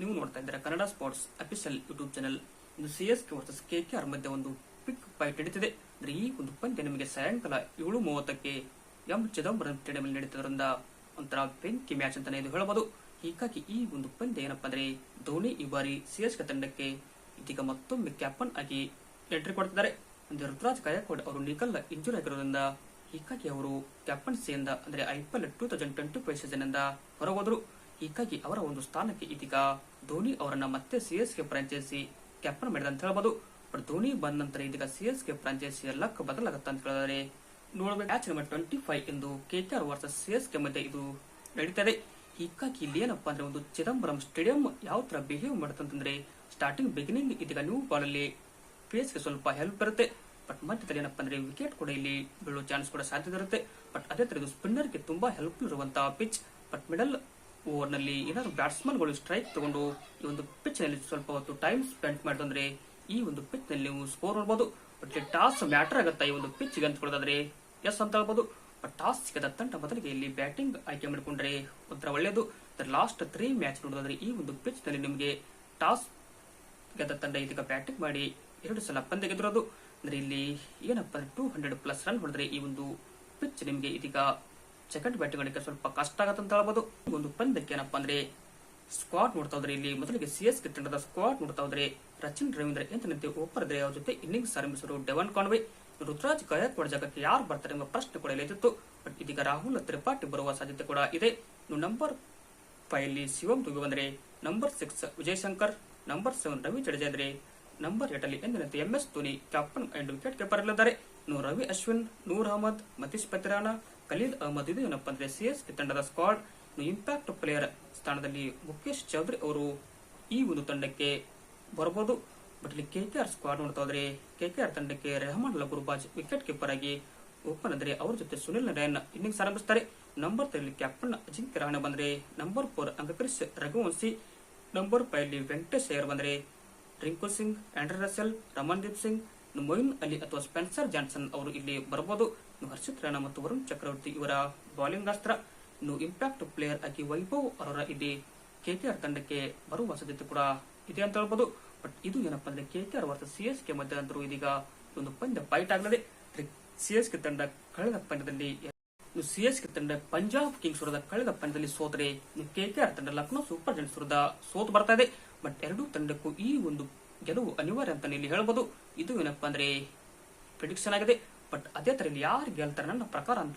ನೀವು ನೋಡ್ತಾ ಇದ್ದೀರಾ Kannada sports official YouTube channel. ಇದು C S K versus K K R ಮಧ್ಯೆ ಒಂದು ಪಿಕ್ ಫೈಟ್ ನಡೀತಿದೆ. ಅಂದ್ರೆ ಈ ಒಂದು ಪಂದ್ಯ ನಿಮಗೆ ಸಾಯಂಕಾಲ ಏಳು ಮೂವತ್ತಕ್ಕೆ ಎಂ ಚಿದಂಬರಂ ಸ್ಟೇಡಿಯಂ ನಡೀತಿರೋದ್ರಿಂದ ಒಂಥರ ಬೆಂಕಿ ಮ್ಯಾಚ್ ಅಂತಾನೆ ಇದು ಹೇಳಬಹುದು ಹೀಗಾಗಿ ಈ ಒಂದು ಪಂದ್ಯ ಏನಪ್ಪಾ ಅಂದ್ರೆ ಧೋನಿ ಈ ಬಾರಿ ಸಿ ಎಸ್ ಕೆ ತಂಡಕ್ಕೆ ಇದೀಗ ಮತ್ತೊಮ್ಮೆ ಕ್ಯಾಪ್ಟನ್ ಆಗಿ ಎಂಟ್ರಿ ಕೊಡ್ತಿದ್ದಾರೆ. ಅಂದ್ರೆ ಋತುರಾಜ್ ಗಾಯಕ್ವಾಡ್ ಅವರು ನಿಖಲ್ ಇಂಜುರಿ ಆಗಿರೋದ್ರಿಂದ ಹೀಗಾಗಿ ಅವರು ಕ್ಯಾಪ್ಟನ್ಸಿಯಿಂದ ಅಂದ್ರೆ I P L two thousand twenty five season ಇಂದ ಹೊರಗೋದ್ರು. ಹೀಗಾಗಿ ಅವರ ಒಂದು ಸ್ಥಾನಕ್ಕೆ ಇದೀಗ ಧೋನಿ ಅವರನ್ನ ಮತ್ತೆ C S K franchise captain ಮಾಡಿದ ಅಂತ ಹೇಳ್ಬೋದು. ಬಟ್ ಧೋನಿ ಬಂದ ನಂತರ ಇದೀಗ ಸಿ ಎಸ್ ಕೆ ಫ್ರಾಂಚೈಸಿಯ ಲಕ್ ಬದಲಾಗುತ್ತೆ ಅಂತ ಹೇಳಿದರೆ ನೋಡಬೇಕು ಮ್ಯಾಚ್ ನಂಬರ್ ಟ್ವೆಂಟಿ ಫೈವ್ ಎಂದು K K R versus K ಮಧ್ಯೆ ಇದು ನಡೀತದೆ. ಹೀಗಾಗಿ ಇಲ್ಲಿ ಏನಪ್ಪ ಅಂದ್ರೆ ಒಂದು ಚಿದಂಬರಂ ಸ್ಟೇಡಿಯಂ ಯಾವ ತರ ಬಿಹೇವ್ ಮಾಡುತ್ತಂತಂದ್ರೆ ಸ್ಟಾರ್ಟಿಂಗ್ ಬಿಗಿನಿಂಗ್ ಇದೀಗ ನ್ಯೂ ಬಾಲ್ ಅಲ್ಲಿ ಫೇಸ್ಗೆ ಸ್ವಲ್ಪ ಹೆಲ್ಪ್ ಇರುತ್ತೆ. ಬಟ್ ಮಧ್ಯದಲ್ಲಿ ಏನಪ್ಪಾ ಅಂದ್ರೆ ವಿಕೆಟ್ ಕೂಡ ಇಲ್ಲಿ ಬೀಳೋ ಚಾನ್ಸ್ ಕೂಡ ಸಾಧ್ಯತೆ ಇರುತ್ತೆ. ಬಟ್ ಅದೇ ತರ ಇದು ಸ್ಪಿನ್ನರ್ಗೆ ತುಂಬಾ ಹೆಲ್ಪ್ ಇರುವಂತಹ ಪಿಚ್ ಬಟ್ ಮಿಡಲ್ ಓವರ್ನಲ್ಲಿ ಏನಾದ್ರು ಬ್ಯಾಟ್ಸ್ಮನ್ಗಳು ಸ್ಟ್ರೈಕ್ ತಗೊಂಡು ಈ ಒಂದು ಪಿಚ್ನಲ್ಲಿ ಸ್ವಲ್ಪ ಹೊತ್ತು ಟೈಮ್ ಸ್ಪೆಂಡ್ ಮಾಡಿದ್ರೆ ಈ ಒಂದು ಪಿಚ್ನಲ್ಲಿ ನೀವು ಸ್ಕೋರ್ ನೋಡಬಹುದು ಬಟ್ ಟಾಸ್ ಮ್ಯಾಟರ್ ಆಗುತ್ತಾ ಈ ಒಂದು ಪಿಚ್ ಅಂತ ಕೊಡೋದಾದ್ರೆ ಎಸ್ ಅಂತ ಹೇಳ್ಬೋದು. ಬಟ್ ಟಾಸ್ ಸಿಗದ ತಂಡ ಬದಲಿಗೆ ಇಲ್ಲಿ ಬ್ಯಾಟಿಂಗ್ ಆಯ್ಕೆ ಮಾಡಿಕೊಂಡ್ರೆ ಒಂಥರ ಒಳ್ಳೆಯದು ಲಾಸ್ಟ್ ತ್ರೀ ಮ್ಯಾಚ್ ನೋಡೋದಾದ್ರೆ ಈ ಒಂದು ಪಿಚ್ನಲ್ಲಿ ನಿಮಗೆ ಟಾಸ್ ಗೆದ್ದ ತಂಡ ಇದೀಗ ಬ್ಯಾಟಿಂಗ್ ಮಾಡಿ ಎರಡು ಸಲ ಪಂದ್ಯ ಗೆದ್ದಿರೋದು. ಅಂದ್ರೆ ಇಲ್ಲಿ ಏನಪ್ಪ ಟೂ ಹಂಡ್ರೆಡ್ ಪ್ಲಸ್ ರನ್ ಹೊಡೆದ್ರೆ ಈ ಒಂದು ಪಿಚ್ ನಿಮಗೆ ಇದೀಗ ಸೆಕೆಂಡ್ ಬ್ಯಾಟಿಂಗ್ ಸ್ವಲ್ಪ ಕಷ್ಟ ಆಗತ್ತೆ ಅಂತ ಹೇಳ್ಬೋದು. ಒಂದು ಪಂದ್ಯಕ್ಕೆ ಏನಪ್ಪ ಅಂದ್ರೆ ಸ್ಕ್ವಾಡ್ ನೋಡ್ತಾ ಹೋದ್ರೆ ಇಲ್ಲಿ ಮೊದಲಿಗೆ ಸಿ ಎಸ್ ಕೆ ತಂಡದ ಸ್ಕ್ವಾಡ್ ನೋಡ್ತಾ ಹೋದ್ರೆ ರಚಿನ್, ರವೀಂದ್ರ ಎಂತನಂತೆ ಓಪರ್ ಇದ್ರೆ ಅವ್ರ ಜೊತೆ ಇನ್ನಿಂಗ್ಸ್ ಆರಂಭಿಸರು ಡೆವನ್ ಕಾನ್ವೆ ಋತುರಾಜ್ ಗಾಯಕ್ವಾಡ್ ಜಾಗಕ್ಕೆ ಯಾರು ಬರ್ತಾರೆ ಎಂಬ ಪ್ರಶ್ನೆ ಕೂಡ ಇಲ್ಲಿತ್ತು ಬಟ್ ಇದೀಗ ರಾಹುಲ್ ತ್ರಿಪಾಠಿ ಬರುವ ಸಾಧ್ಯತೆ ಕೂಡ ಇದೆ. ನಂಬರ್ ಫೈವ್ ಅಲ್ಲಿ ಶಿವಂ ದುಬೆ ಬಂದ್ರೆ number six Vijay Shankar number seven Ravi Jadeja ಅಂದ್ರೆ ನಂಬರ್ ಏಟ್ ಅಲ್ಲಿ ಎಂದಿನಂತೆ M S Dhoni captain and wicket keeper ಇಲ್ಲಿದ್ದಾರೆ. ರವಿ ಅಶ್ವಿನ್, ನೂರ್ ಅಹಮದ್, ಮತೀಶ್ ಪತ್ರಾನ ಖಲೀದ್ ಅಹಮದ್ ಇದು ಏನಪ್ಪಾ ಅಂದ್ರೆ ಕೆ ತಂಡದ ಸ್ಕ್ವಾಡ್ ಇಂಪ್ಯಾಕ್ಟ್ ಪ್ಲೇಯರ್ ಸ್ಥಾನದಲ್ಲಿ ಮುಖೇಶ್ ಚೌಧರಿ ಅವರು ಈ ಒಂದು ತಂಡಕ್ಕೆ ಬರಬಹುದು. ಬಟ್ ಇಲ್ಲಿ ಆರ್ ಸ್ಕ್ವಾಡ್ ನೋಡ್ತಾ ಹೋದ್ರೆ ಆರ್ ತಂಡಕ್ಕೆ ರೆಹಮಾನ್ ಲಗುರ್ಬಾಜ್ ವಿಕೆಟ್ ಕೀಪರ್ ಆಗಿ ಓಪನ್ ಅಂದ್ರೆ ಅವರ ಜೊತೆ Sunil Narayan innings ಆರಂಭಿಸ್ತಾರೆ. Number three captain Ajinkya Rahane ಬಂದ್ರೆ number four Angkrish Raghuvanshi number five Venkatesh Iyer ಬಂದ್ರೆ ರಿಂಕು ಸಿಂಗ್ ಆಂಡ್ರ ರಸೆಲ್ ರಮನ್ದೀಪ್ ಸಿಂಗ್ ಮೊಯಿನ್ ಅಲಿ ಅಥವಾ ಸ್ಪೆನ್ಸರ್ ಜಾನ್ಸನ್ ಅವರು ಇಲ್ಲಿ ಬರಬಹುದು. ಹರ್ಷಿತ್ ರಾಣಾ ಮತ್ತು ವರುಣ್ ಚಕ್ರವರ್ತಿ ಇವರ ಬೌಲಿಂಗ್ ಅಸ್ತ್ರ ಇನ್ನು ಇಂಪ್ಯಾಕ್ಟ್ ಪ್ಲೇಯರ್ ಆಗಿ ವೈಭವ್ ಅವರ ಇಲ್ಲಿ ಕೆಕೆಆರ್ ತಂಡಕ್ಕೆ ಬರುವ ಸಾಧ್ಯತೆ ಕೂಡ ಇದೆ ಅಂತ ಹೇಳ್ಬೋದು. ಬಟ್ ಇದು ಏನಪ್ಪಾ ಅಂದ್ರೆ KKR versus C S K ಮಧ್ಯ ಅಂತರೂ ಇದೀಗ ಒಂದು ಪಂದ್ಯ ಫೈಟ್ ಆಗಲಿದೆ. ಸಿಎಸ್ ಕೆ ತಂಡ ಕಳೆದ ಪಂದ್ಯದಲ್ಲಿ ಸಿಎಸ್ ಕೆ ತಂಡ ಪಂಜಾಬ್ ಕಿಂಗ್ಸ್ ವಿರುದ್ಧ ಕಳೆದ ಪಂದ್ಯದಲ್ಲಿ ಸೋತರೆ. ಕೆಕೆಆರ್ ತಂಡ ಲಕ್ನೋ ಸೂಪರ್ ಜೈಂಟ್ಸ್ ವಿರುದ್ಧ ಸೋತು ಬರ್ತಾ ಇದೆ. ಬಟ್ ಎರಡೂ ತಂಡಕ್ಕೂ ಈ ಒಂದು ಗೆಲುವು ಅನಿವಾರ್ಯ ಅಂತ ಇಲ್ಲಿ ಹೇಳ್ಬೋದು. ಇದು ಏನಪ್ಪಾ ಅಂದ್ರೆ ಪ್ರಿಡಿಕ್ಷನ್ ಆಗಿದೆ. ಬಟ್ ಅದೇ ತರ ಇಲ್ಲಿ ಯಾರು ಗೆಲ್ತಾರೆ ನನ್ನ ಪ್ರಕಾರ ಅಂತ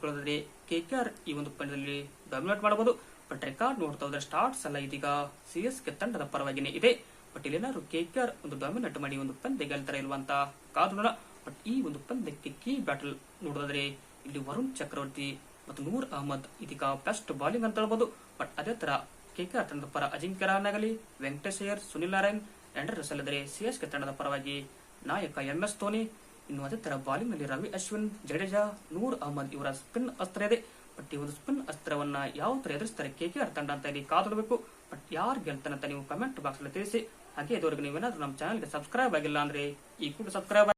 ಕೆ ಆರ್ ಈ ಒಂದು ಪಂದ್ಯದಲ್ಲಿ ಡಾಮಿನೇಟ್ ಮಾಡಬಹುದು ಬಟ್ ರೆಕಾರ್ಡ್ ನೋಡ್ತಾ ಹೋದ್ರೆ ಸ್ಟಾರ್ಟ್ಸ್ ಎಲ್ಲ ಇದೀಗ. ಸಿ ಎಸ್ ಕೆ ತಂಡದ ಪರವಾಗಿನೇ ಇದೆ. ಬಟ್ ಇಲ್ಲಿ ಏನಾದ್ರು ಆರ್ ಒಂದು ಡಾಮಿನೇಟ್ ಮಾಡಿ ಒಂದು ಪಂದ್ಯ ಗೆಲ್ತಾರೆ ಇಲ್ವಂತ ಕಾದು ಬಟ್ ಈ ಒಂದು ಪಂದ್ಯಕ್ಕೆ ಕೀ ಬ್ಯಾಟಲ್ ನೋಡೋದಾದ್ರೆ ಇಲ್ಲಿ ವರುಣ್ ಚಕ್ರವರ್ತಿ ಮತ್ತು ನೂರ್ ಅಹಮದ್ ಇದೀಗ ಬೆಸ್ಟ್ ಬಾಲಿಂಗ್ ಅಂತ ಹೇಳ್ಬೋದು. ಬಟ್ ಅದೇ ತರ ಕೆ ಕೆ ಆರ್ ತಂಡದ ಪರ ಅಜಿಂಕ್ಯ ರಹಾನೆ ಆಗಲಿ ವೆಂಕಟೇಶ್ ಅಯ್ಯರ್ ಸುನಿಲ್ ನಾರಾಯಣ್ ಆಂಡ್ರೆ ಸಲ್ಲದರೆ ಸಿಎಸ್ಕೆ ತಂಡದ ಪರವಾಗಿ ನಾಯಕ ಎಂಎಸ್ ಧೋನಿ, ಇನ್ನು ಅದೇ ತರ ಬಾಲಿಂಗ್ನಲ್ಲಿ ರವಿ ಅಶ್ವಿನ್, ಜಡೇಜಾ, ನೂರ್ ಅಹಮದ್ ಇವರ ಸ್ಪಿನ್ ಅಸ್ತ್ರ ಇದೆ. ಬಟ್ ಈ ಒಂದು ಸ್ಪಿನ್ ಅಸ್ತ್ರವನ್ನ ಯಾವ ತರ ಎದುರಿಸ್ತಾರೆ ಕೆಕೆಆರ್ ತಂಡ ಅಂತ ಇಲ್ಲಿ ಕಾದೊಡಬೇಕು ಬಟ್ ಯಾರು ಗೆಲ್ತಾನಂತ ನೀವು ಕಮೆಂಟ್ ಬಾಕ್ಸ್ ಅಲ್ಲಿ ತಿಳಿಸಿ. ಹಾಗೆ ಇದುವರೆಗೂ ನೀವೇನಾದ್ರೂ ನಮ್ಮ ಚಾನಲ್ಗೆ ಸಬ್ಸ್ಕ್ರೈಬ್ ಆಗಿಲ್ಲ ಅಂದ್ರೆ ಈ ಕೂಡ ಸಬ್ಸ್ಕ್ರೈಬ್